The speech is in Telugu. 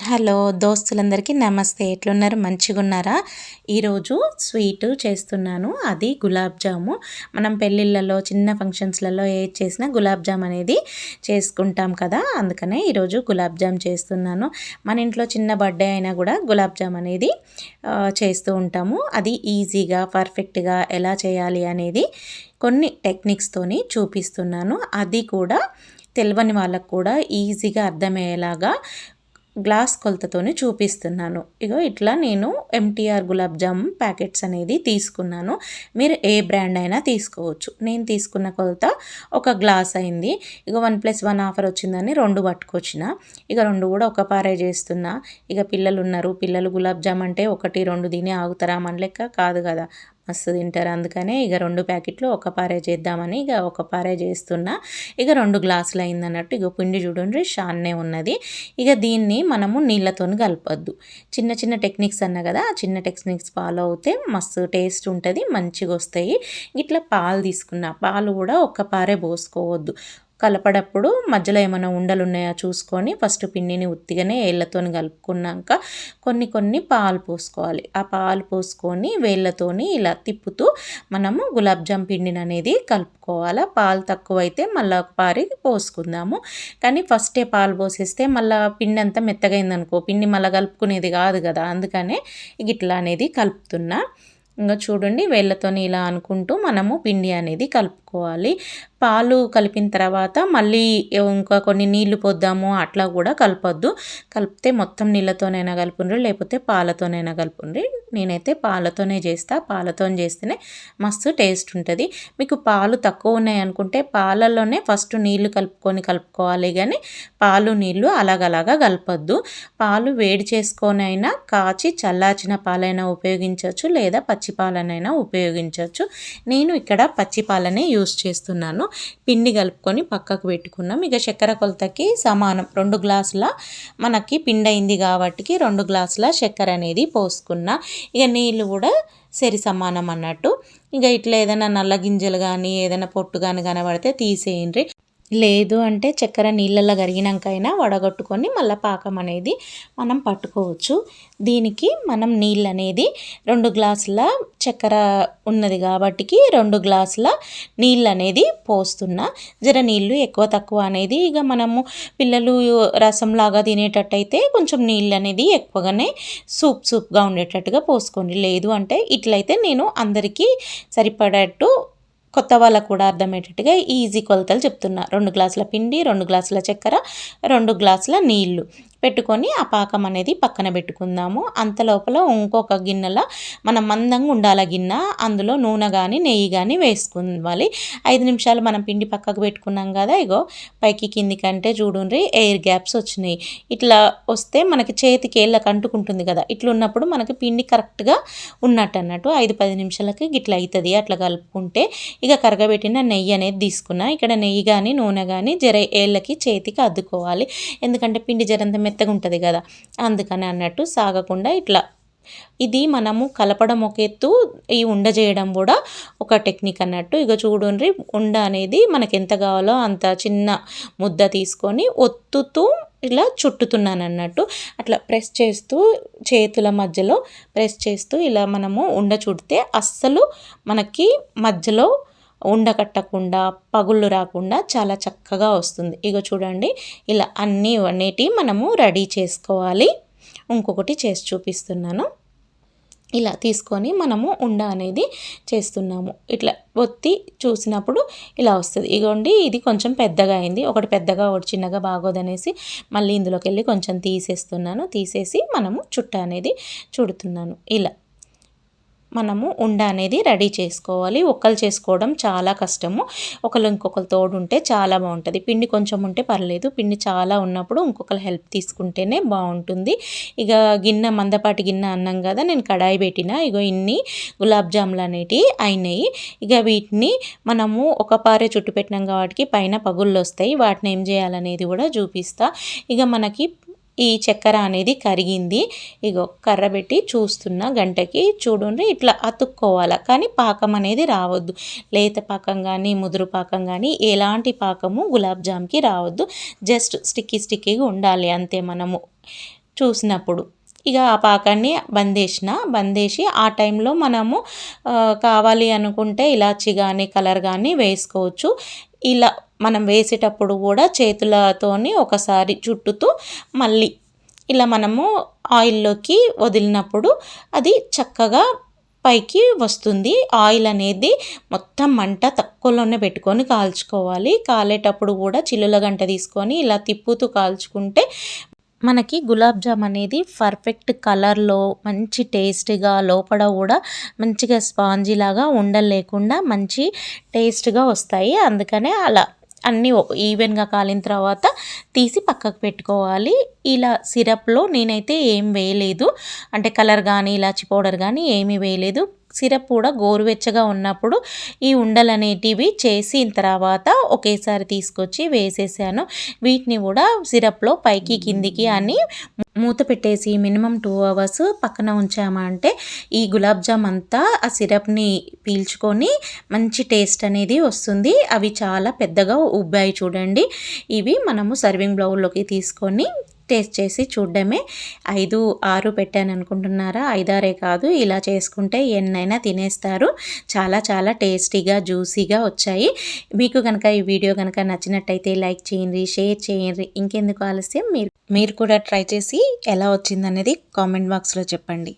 హలో దోస్తులందరికీ నమస్తే. ఎట్లున్నారు? మంచిగా ఉన్నారా ఈరోజు స్వీట్ చేస్తున్నాను. అది గులాబ్ జాము. మనం పెళ్ళిళ్ళలో చిన్న ఫంక్షన్స్లలో ఏది చేసినా గులాబ్ జామ్ అనేది చేసుకుంటాం కదా. అందుకనే ఈరోజు గులాబ్ జామ్ చేస్తున్నాను. మన ఇంట్లో చిన్న బర్త్డే అయినా కూడా గులాబ్ జామ్ అనేది చేస్తూ ఉంటాము. అది ఈజీగా పర్ఫెక్ట్గా ఎలా చేయాలి అనేది కొన్ని టెక్నిక్స్తోని చూపిస్తున్నాను. అది కూడా తెలియని వాళ్ళకు కూడా ఈజీగా అర్థమయ్యేలాగా గ్లాస్ కొలతతోనే చూపిస్తున్నాను. ఇగో ఇట్లా నేను ఎంటీఆర్ గులాబ్ జామ్ ప్యాకెట్స్ అనేది తీసుకున్నాను. మీరు ఏ బ్రాండ్ అయినా తీసుకోవచ్చు. నేను తీసుకున్న కొలత ఒక గ్లాస్ అయింది. ఇక వన్ ప్లస్ వన్ ఆఫర్ వచ్చిందని రెండు పట్టుకొచ్చిన. ఇక రెండు కూడా ఒక పారే చేస్తున్నా. ఇక పిల్లలు ఉన్నారు. పిల్లలు గులాబ్ జామ్ అంటే ఒకటి రెండు తిని ఆగుతారా? మన లెక్క కాదు కదా. మస్తు తింటారు. అందుకనే ఇక రెండు ప్యాకెట్లు ఒక పారే చేద్దామని ఇక ఒక పారే చేస్తున్నా. ఇక రెండు గ్లాసులు అయిందన్నట్టు ఇక పిండి చూడండి షాన్నే ఉన్నది. ఇక దీన్ని మనము నీళ్ళతో కలపద్దు. చిన్న చిన్న టెక్నిక్స్ అన్న కదా ఆ చిన్న టెక్నిక్స్ ఫాలో అవుతే మస్తు టేస్ట్ ఉంటుంది మంచిగా వస్తాయి ఇట్లా పాలు తీసుకున్నా పాలు కూడా ఒక్క పారే పోసుకోవద్దు. కలపడప్పుడు మధ్యలో ఏమైనా ఉండలు ఉన్నాయా చూసుకొని ఫస్ట్ పిండిని ఉత్తిగానే వేళ్ళతో కలుపుకున్నాక కొన్ని కొన్ని పాలు పోసుకోవాలి. ఆ పాలు పోసుకొని వేళ్ళతోని ఇలా తిప్పుతూ మనము గులాబ్ జామ్ పిండిని అనేది కలుపుకోవాలి. పాలు తక్కువైతే మళ్ళీ ఒక పారి పోసుకుందాము. కానీ ఫస్టే పాలు పోసేస్తే మళ్ళీ పిండి అంతా మెత్తగైందనుకో పిండి మళ్ళీ కలుపుకునేది కాదు కదా. అందుకనే ఇట్లా అనేది కలుపుతున్నా. ఇంకా చూడండి వేళ్ళతోని ఇలా అనుకుంటూ మనము పిండి అనేది కలుపుకోవాలి. పాలు కలిపిన తర్వాత మళ్ళీ ఇంకా కొన్ని నీళ్ళు పోద్దాము అట్లా కూడా కలపొద్దు. కలిపితే మొత్తం నీళ్ళతోనైనా కలుపుండ్రి లేకపోతే పాలతోనైనా కలుపుండ్రి. నేనైతే పాలతోనే చేస్తా. పాలతో చేస్తేనే మస్తు టేస్ట్ ఉంటుంది. మీకు పాలు తక్కువ ఉన్నాయి అనుకుంటే పాలలోనే ఫస్ట్ నీళ్ళు కలుపుకొని కలుపుకోవాలి కానీ పాలు నీళ్ళు అలాగలాగా కలపొద్దు. పాలు వేడి చేసుకొనైనా కాచి చల్లార్చిన పాలైనా ఉపయోగించవచ్చు లేదా పచ్చి పాలనైనా ఉపయోగించవచ్చు నేను ఇక్కడ పచ్చి పాలనే యూస్ చేస్తున్నాను. పిండి కలుపుకొని పక్కకు పెట్టుకున్నాం. ఇక చక్కెర కొలతకి సమానం. రెండు గ్లాసుల మనకి పిండి అయింది కాబట్టి రెండు గ్లాసుల చక్కెర అనేది పోసుకున్నా. ఇక నీళ్ళు కూడా సరి సమానం అన్నట్టు. ఇక ఇట్లా ఏదైనా నల్ల గింజలు కానీ ఏదైనా పొట్టు కానీ కనబడితే తీసేయండి. లేదు అంటే చక్కెర నీళ్ళల్లో కరిగినాకైనా వడగట్టుకొని మళ్ళీ పాకం అనేది మనం పట్టుకోవచ్చు. దీనికి మనం నీళ్ళు అనేది రెండు గ్లాసుల చక్కెర ఉన్నది కాబట్టికి రెండు గ్లాసుల నీళ్ళు అనేది పోస్తున్నా. జర నీళ్ళు ఎక్కువ తక్కువ అనేది ఇక మనము పిల్లలు రసంలాగా తినేటట్టయితే కొంచెం నీళ్ళు అనేది ఎక్కువగానే సూప్ సూప్గా ఉండేటట్టుగా పోసుకోండి. లేదు అంటే ఇట్లయితే నేను అందరికీ సరిపడేట్టు కొత్త వాళ్ళకు కూడా అర్థమయ్యేటట్టుగా ఈజీ కొలతలు చెప్తున్నా. రెండు గ్లాసుల పిండి రెండు గ్లాసుల చక్కెర రెండు గ్లాసుల నీళ్ళు. పెట్టుకొని ఆ పాకం అనేది పక్కన పెట్టుకుందాము. అంత లోపల ఇంకొక గిన్నెలో మనం మందంగా ఉండాల గిన్నె. అందులో నూనె కానీ నెయ్యి కానీ వేసుకోవాలి. ఐదు నిమిషాలు మనం పిండి పక్కకు పెట్టుకున్నాం కదా ఇగో పైకి కింది కంటే చూడండి ఎయిర్ గ్యాప్స్ వచ్చినాయి. ఇట్లా వస్తే మనకి చేతికి ఏళ్ళకి అంటుకుంటుంది కదా ఇట్లా ఉన్నప్పుడు మనకి పిండి కరెక్ట్గా ఉన్నట్టు అన్నట్టు ఐదు పది నిమిషాలకి గిట్లా అవుతుంది అట్లా కలుపుకుంటే ఇక కరగబెట్టిన నెయ్యి అనేది తీసుకున్నా. ఇక్కడ నెయ్యి కానీ నూనె కానీ జర ఏళ్ళకి చేతికి అద్దుకోవాలి. ఎందుకంటే పిండి జరంత మెత్తగా ఉంటుంది కదా. అందుకని అన్నట్టు సాగకుండా ఇట్లా. ఇది మనము కలపడం ఒక ఎత్తు ఈ ఉండ చేయడం కూడా ఒక టెక్నిక్ అన్నట్టు. ఇక చూడండి ఉండ అనేది మనకి ఎంత కావాలో అంత చిన్న ముద్ద తీసుకొని ఒత్తుతూ ఇలా చుట్టుతున్నాను అన్నట్టు. అట్లా ప్రెస్ చేస్తూ చేతుల మధ్యలో ప్రెస్ చేస్తూ ఇలా మనము ఉండ చుడితే అస్సలు మనకి మధ్యలో ఉండకట్టకుండా పగుళ్ళు రాకుండా చాలా చక్కగా వస్తుంది. ఇగో చూడండి ఇలా అన్నీ అనేటి మనము రెడీ చేసుకోవాలి. ఇంకొకటి చేసి చూపిస్తున్నాను. ఇలా తీసుకొని మనము ఉండ అనేది చేస్తున్నాము. ఇట్లా ఒత్తి చూసినప్పుడు ఇలా వస్తుంది. ఇగోండి ఇది కొంచెం పెద్దగా అయింది. ఒకటి పెద్దగా ఒకటి చిన్నగా బాగోదనేసి మళ్ళీ ఇందులోకి వెళ్ళి కొంచెం తీసేస్తున్నాను. తీసేసి మనము చుట్ట అనేది చుడుతున్నాను. ఇలా మనము ఉండ అనేది రెడీ చేసుకోవాలి. ఒక్కలు చేసుకోవడం చాలా కష్టము. ఒకళ్ళు ఇంకొకరు తోడు ఉంటే చాలా బాగుంటుంది. పిండి కొంచెం ఉంటే పర్లేదు. పిండి చాలా ఉన్నప్పుడు ఇంకొకరు హెల్ప్ తీసుకుంటేనే బాగుంటుంది. ఇక గిన్నె మందపాటి గిన్నె అన్నాం కదా నేను కడాయి పెట్టిన. ఇగో ఇన్ని గులాబ్ జాములు అనేటివి అయినాయి. ఇక వీటిని మనము ఒక పారే చుట్టు పెట్టినాం కాబట్టి పైన పగుళ్ళు వస్తాయి. వాటిని ఏం చేయాలనేది కూడా చూపిస్తా. ఇక మనకి ఈ చక్కెర అనేది కరిగింది. ఇగో కర్ర పెట్టి చూస్తున్న గంటకి చూడండి ఇట్లా అతుక్కోవాలి. కానీ పాకం అనేది రావద్దు. లేత పాకం కానీ ముదురు పాకం కానీ ఎలాంటి పాకము గులాబ్ జామ్కి రావద్దు. జస్ట్ స్టిక్కీ స్టిక్కీగా ఉండాలి అంతే మనము చూసినప్పుడు. ఇక ఆ పాకాన్ని బందేసిన బందేసి ఆ టైంలో మనము కావాలి అనుకుంటే ఇలాచి కానీ కలర్ కానీ వేసుకోవచ్చు. ఇలా మనం వేసేటప్పుడు కూడా చేతులతోని ఒకసారి చుట్టుతూ మళ్ళీ ఇలా మనము ఆయిల్లోకి వదిలినప్పుడు అది చక్కగా పైకి వస్తుంది. ఆయిల్ అనేది మొత్తం మంట తక్కువలోనే పెట్టుకొని కాల్చుకోవాలి. కాలేటప్పుడు కూడా చిల్లుల గంట తీసుకొని ఇలా తిప్పుతూ కాల్చుకుంటే మనకి గులాబ్ జామ్ అనేది పర్ఫెక్ట్ కలర్లో మంచి టేస్ట్గా లోపల కూడా మంచిగా స్పాంజీ లాగా ఉండలేకుండా మంచి టేస్ట్గా వస్తాయి. అందుకనే అలా అన్నీ ఈవెన్గా కాలిన తర్వాత తీసి పక్కకు పెట్టుకోవాలి. ఇలా సిరప్లో నేనైతే ఏం వేయలేదు. అంటే కలర్ కానీ ఇలాచి పౌడర్ కానీ ఏమీ వేయలేదు. సిరప్ కూడా గోరువెచ్చగా ఉన్నప్పుడు ఈ ఉండలు అనేటివి చేసిన తర్వాత ఒకేసారి తీసుకొచ్చి వేసేసాను. వీటిని కూడా సిరప్లో పైకి కిందికి అని మూత పెట్టేసి మినిమం టూ అవర్స్ పక్కన ఉంచామంటే ఈ గులాబ్ జామ్ అంతా ఆ సిరప్ని పీల్చుకొని మంచి టేస్ట్ అనేది వస్తుంది. అవి చాలా పెద్దగా ఉబ్బాయి చూడండి. ఇవి మనము సర్వింగ్ బ్లౌల్లోకి తీసుకొని టేస్ట్ చేసి చూడడమే. ఐదు ఆరు పెట్టాను అనుకుంటున్నారా? ఐదారే కాదు. ఇలా చేసుకుంటే ఎన్నైనా తినేస్తారు. చాలా చాలా టేస్టీగా జ్యూసీగా వచ్చాయి. మీకు కనుక ఈ వీడియో కనుక నచ్చినట్టయితే లైక్ చేయండి షేర్ చేయండి. ఇంకెందుకు ఆలస్యం? మీరు మీరు కూడా ట్రై చేసి ఎలా వచ్చిందనేది కామెంట్ బాక్స్లో చెప్పండి.